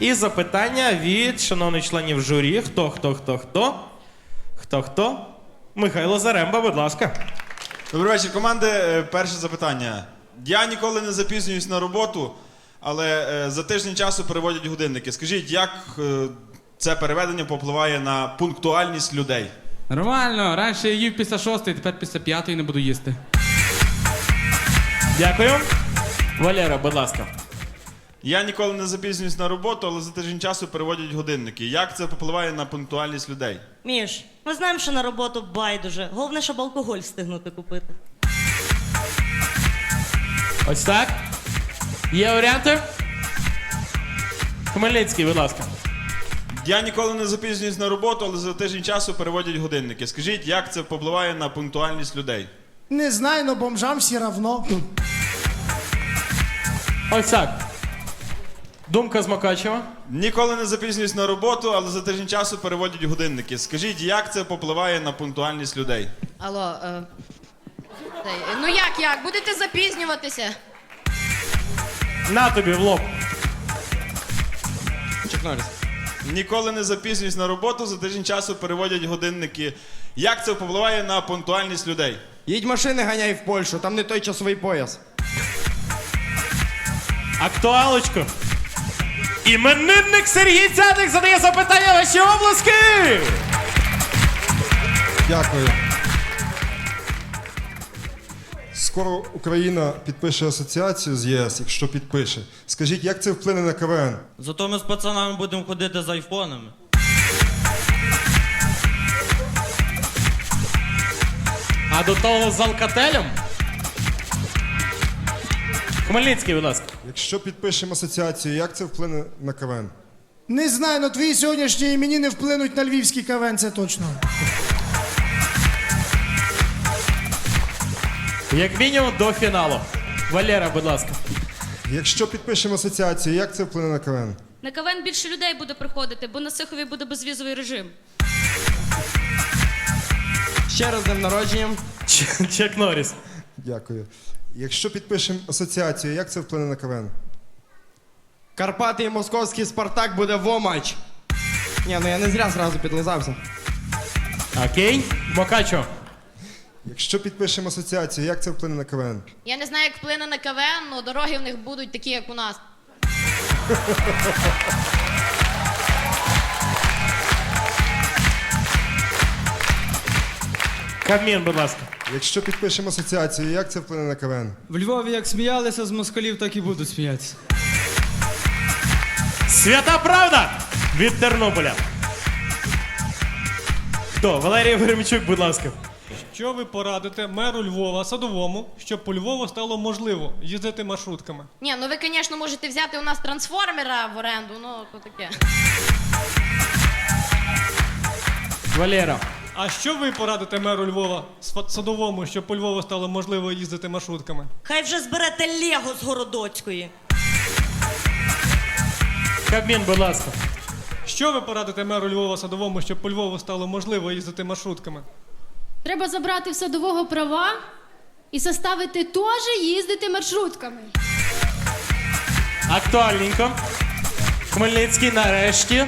І запитання від шановних членів журі. Хто, хто, хто, хто? Хто, хто? Михайло Заремба, будь ласка. Добрий вечір, команди. Е, Перше запитання. Я ніколи не запізнююсь на роботу, але е, за тиждень часу переводять годинники. Скажіть, як е, це переведення попливає на пунктуальність людей? Нормально, раніше я їв після шостої, тепер після п'ятої не буду їсти. Дякую. Валера, будь ласка. Я ніколи не запізнююсь на роботу, але за тиждень часу переводять годинники. Як це попливає на пунктуальність людей? Міш, ми знаємо, що на роботу байдуже. Головне, щоб алкоголь встигнути купити. Ось так. Є варіанти? Хмельницький, будь ласка. Я ніколи не запізнююсь на роботу, але за тиждень часу переводять годинники. Скажіть, як це попливає на пунктуальність людей? Не знаю, но бомжам все равно. Ось так. Думка з Макачева. Ніколи не запізнююсь на роботу, але за тиждень часу переводять годинники. Скажіть, як це попливає на пунктуальність людей? Алло, е, цей, ну як, як? Будете запізнюватися? На тобі в лоб. Ніколи не запізнююсь на роботу, за тиждень часу переводять годинники. Як це впливає на пунктуальність людей? Їдь машини ганяй в Польщу, там не той часовий пояс. Актуалочку. Іменинник Сергій Цядик задає запитання ваші обласки. Дякую. Скоро Україна підпише асоціацію з ЄС, якщо підпише. Скажіть, як це вплине на КВН? Зато ми з пацанами будемо ходити з айфонами. А до того з алкателем? Хмельницький, будь ласка. Якщо підпишемо асоціацію, як це вплине на КВН? Не знаю, но твої сьогоднішні імені не вплинуть на львівський кавен, це точно. Як мінімум до фіналу. Валера, будь ласка. Якщо підпишемо асоціацію, як це вплине на КВН? На КВН більше людей буде приходити, бо на Сихові буде безвізовий режим. Ще раз з днем народженням. Чек Норріс. Дякую. Якщо підпишемо асоціацію, як це вплине на КВН? Карпати і московський Спартак буде вомач. Ні, ну я не зря зразу підлизався. Окей. Мокачо. Якщо підпишемо асоціацію, як це вплине на КВН? Я не знаю, як вплине на КВН, але дороги в них будуть такі, як у нас. Кабмін, будь ласка. Якщо підпишемо асоціацію, як це вплине на КВН? В Львові як сміялися з москалів, так і будуть сміятися. Свята правда від Тернополя. Хто? Валерій Веремчук, будь ласка. Що ви порадите меру Львова садовому, щоб по Львову стало можливо їздити маршрутками? Ні, ну ви, звісно, можете взяти у нас трансформера в оренду, ну то таке. Валера. А що ви порадите меру Львова сфа- садовому, щоб по Львову стало можливо їздити маршрутками? Хай вже зберете Лего з Городоцької. Кабмін, будь ласка. Що ви порадите меру Львова садовому, щоб по Львову стало можливо їздити маршрутками? Треба забрати в садового права і заставити теж їздити маршрутками. Актуальненько. Хмельницький нарешті.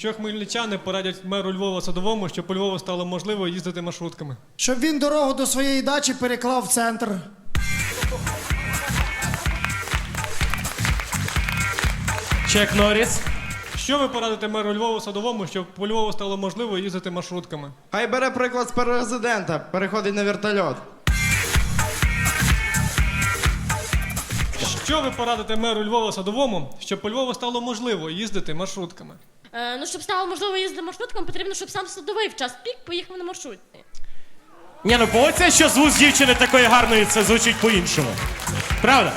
Що хмельничани порадять меру Львова садовому, щоб по Львову стало можливо їздити маршрутками? Щоб він дорогу до своєї дачі переклав в центр. Чек Норріс. Що ви порадите меру Львова садовому, щоб по Львову стало можливо їздити маршрутками? Хай бере приклад з президента, переходить на вертольот. Що ви порадите меру Львова садовому, щоб по Львову стало можливо їздити маршрутками? Е, ну, щоб стало можливо їздити маршрутками, потрібно, щоб сам садовий в час пік поїхав на маршрутці. Ні, ну погодься, що звук дівчини такої гарної, це звучить по-іншому. Правда?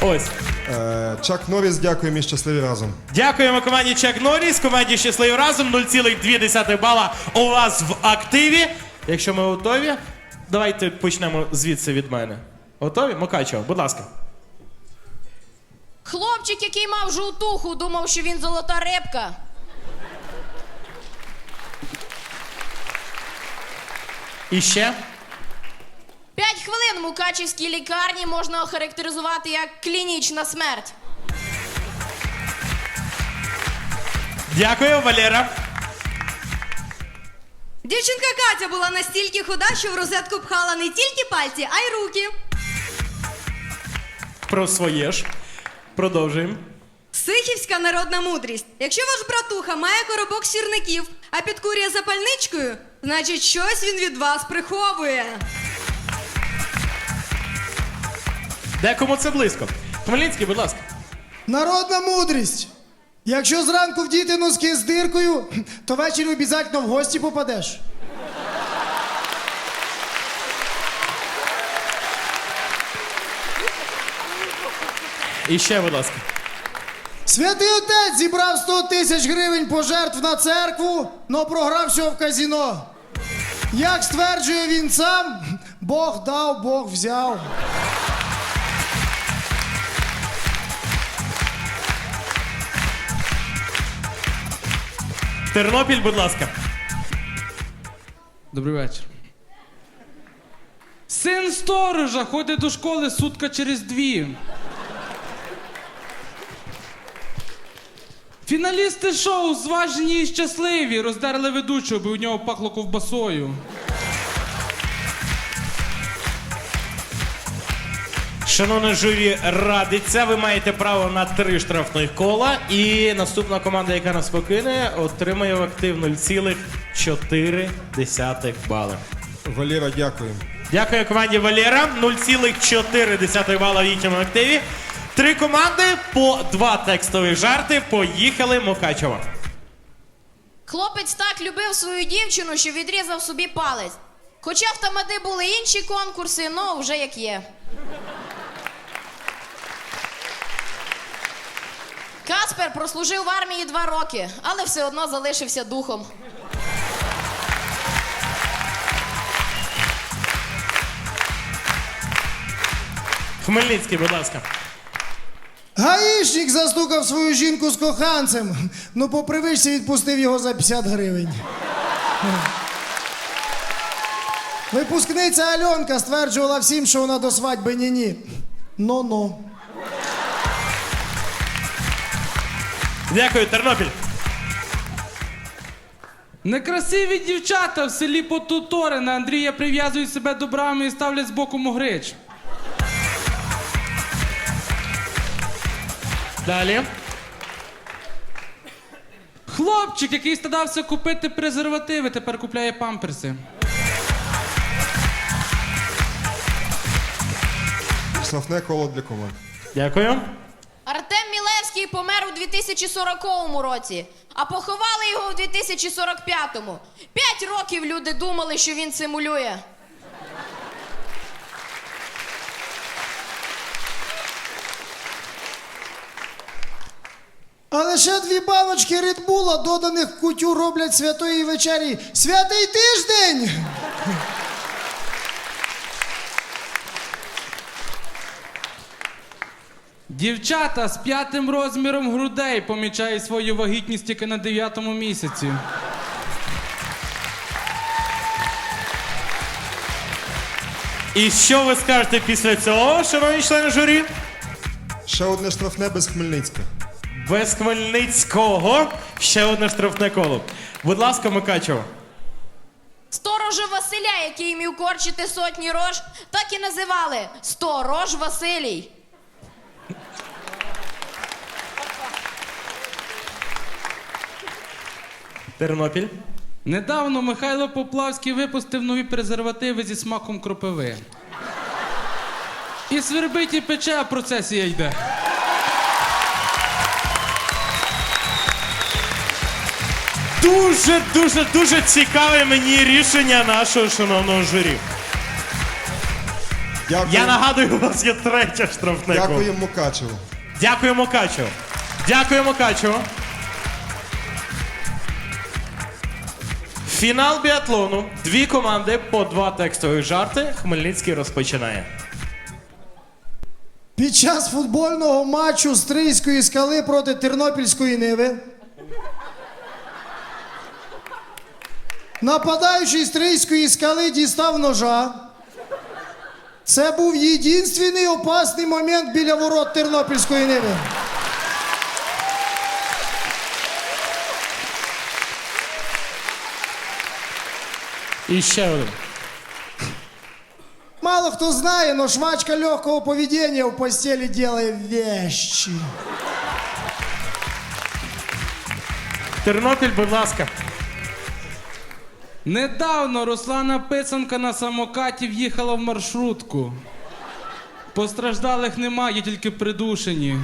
Ось. Е, Чак Норріс, дякую, мій щасливі разом. Дякуємо команді Чек Норріс, команді Щасливі разом. 0,2 бала у вас в активі. Якщо ми готові, давайте почнемо звідси від мене. Готові? Мокачева, будь ласка. Хлопчик, який мав жовтуху, думав, що він золота рибка. І ще. П'ять хвилин в Мукачівській лікарні можна охарактеризувати як клінічна смерть. Дякую, Валера. Дівчинка Катя була настільки худа, що в розетку пхала не тільки пальці, а й руки. Про своє ж. Продовжуємо. Сихівська народна мудрість. Якщо ваш братуха має коробок сірників, а підкурює запальничкою, значить щось він від вас приховує. Декому це близько. Хмельницький, будь ласка. Народна мудрість. Якщо зранку вдіти носки з диркою, то ввечері обов'язково в гості попадеш. І ще, будь ласка. Святий отець зібрав 100 тисяч гривень пожертв на церкву, но програв все в казіно. Як стверджує він сам, Бог дав, Бог взяв. Тернопіль, будь ласка. Добрий вечір. Син сторожа ходить до школи сутка через дві. Фіналісти шоу зважені і щасливі роздерли ведучого, бо у нього пахло ковбасою. Шановне журі, радиться. Ви маєте право на три штрафних кола. І наступна команда, яка нас покине, отримає в актив 0,4 бали. Валера, дякую. Дякую команді Валера. 0,4 бала в їхньому активі. Три команди по два текстові жарти. Поїхали Мукачева. Хлопець так любив свою дівчину, що відрізав собі палець. Хоча в Тамади були інші конкурси, ну вже як є. Каспер прослужив в армії два роки, але все одно залишився духом. Хмельницький, будь ласка. Гаїшник застукав свою жінку з коханцем, ну по привичці відпустив його за 50 гривень. Випускниця Альонка стверджувала всім, що вона до свадьби ні-ні. Ну-ну. Дякую, Тернопіль. Некрасиві дівчата в селі Потутори на Андрія прив'язують себе до брами і ставлять збоку могрич. Далі. Хлопчик, який стадався купити презервативи, тепер купляє памперси. Штрафне коло для команд. Дякую. Артем Мілевський помер у 2040 році, а поховали його у 2045-му. П'ять років люди думали, що він симулює. А лише дві баночки Редбула, доданих в кутю, роблять святої вечері. Святий тиждень! Дівчата з п'ятим розміром грудей помічають свою вагітність тільки на дев'ятому місяці. І що ви скажете після цього, шановні члени журі? Ще одне штрафне без Хмельницька. Без Хмельницького ще одне штрафне коло. Будь ласка, Мукачева. Сторожа Василя, який вмів корчити сотні рож, так і називали Сторож Василій. Тернопіль. Недавно Михайло Поплавський випустив нові презервативи зі смаком кропиви. І свербить і пече, а процесія йде. Дуже, дуже, дуже цікаве мені рішення нашого шановного журі. Дякую. Я нагадую, у вас є третє штрафне. Дякую Мукачеву. Дякуємо Качево. Дякуємо Качево. Фінал біатлону. Дві команди по два текстові жарти. Хмельницький розпочинає. Під час футбольного матчу Стрийської скали проти Тернопільської Ниви. Нападаючий з трийської скали дістав ножа. Це був єдинственний опасний момент біля ворот Тернопільської ниви. І ще один. Мало хто знає, но швачка легкого поведення у постелі делає вещі. Тернопіль, будь ласка. Недавно Руслана Писанка на самокаті в'їхала в маршрутку. Постраждалих немає, тільки придушені.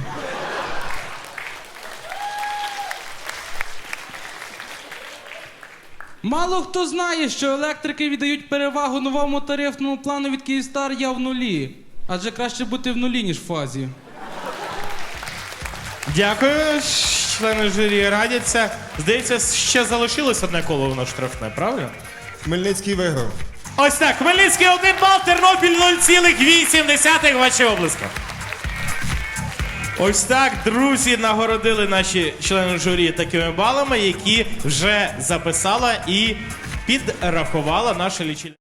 Мало хто знає, що електрики віддають перевагу новому тарифному плану від Київстар я в нулі. Адже краще бути в нулі, ніж в фазі. Дякую. Члени журі радяться. Здається, ще залишилось одне коло воно штрафне, правильно? Хмельницький виграв. Ось так. Хмельницький 1 бал, Тернопіль 0,8 ваші облиски. Ось так, друзі, нагородили наші члени журі такими балами, які вже записала і підрахувала наша лічильна.